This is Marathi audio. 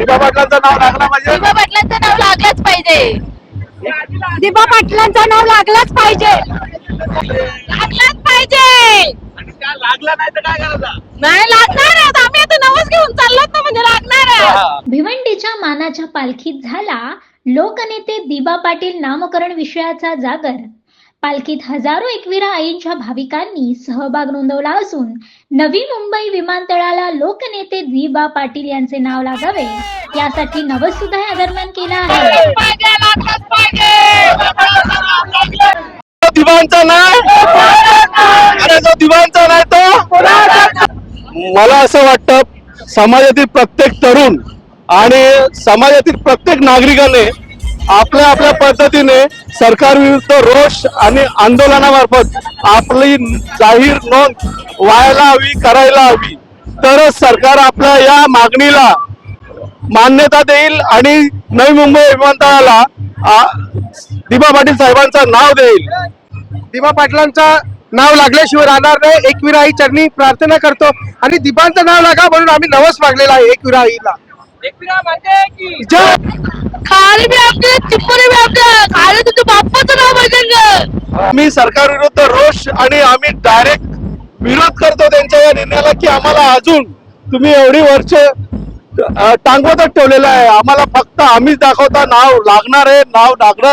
दिबा पाटलांचं नाव लागलं पाहिजे. दिबा पाटलांचं नाव लागलंच पाहिजे. दिबा पाटलांचं नाव लागलंच पाहिजे. लागलंच पाहिजे. लागला नाही तर काय करायचं? नाही लागणार आहे. आम्ही आता नवस घेऊन चाललोत ना म्हणजे लागणार आहे. भिवंडीच्या मानाच्या पालखीत झाला लोकनेते दिबा पाटील नामकरण विषयाचा जागर. पालखीत हजारो एकविरा आईंच्या भाविकांनी सहभाग नोंदवला असून नवी मुंबई विमानतळाला लोकनेते दिबा पाटील यांचे नाव लागावे. यासाठी नवस सुद्धा या दरम्यान केला आहे. नाही. तो? मला असं वाटतं समाजातील प्रत्येक तरुण आणि समाजातील प्रत्येक नागरिकाने आपल्या आपल्या पद्धतीने सरकार विरुद्ध रोष आणि आंदोलनामार्फत आपली जाहीर नोंद व्हायला हवी करायला हवी. तरच सरकार आपल्या या मागणीला मान्यता देईल आणि नवी मुंबई विमानतळाला दिबा पाटील साहेबांचं नाव देईल. दिबा पाटलांचं नाव लागल्याशिवाय राहणार नाही. एकविरा आई चरणी प्रार्थना करतो. आणि दिबांचं नाव लागा म्हणून आम्ही नवस मागलेला आहे एकविरा आईला जय खाली बी आपले चिप्परी बी आपले खाली तुझ्या बाप्पाचं नाव पाहिजे आम्ही सरकार विरुद्ध रोष आणि आम्ही डायरेक्ट विरोध करतो त्यांच्या या निर्णयाला की आम्हाला अजून तुम्ही एवढी वर्ष टांगवतच ठेवलेलं आहे. आम्हाला फक्त आम्हीच दाखवता नाव लागणार आहे नाव लागणार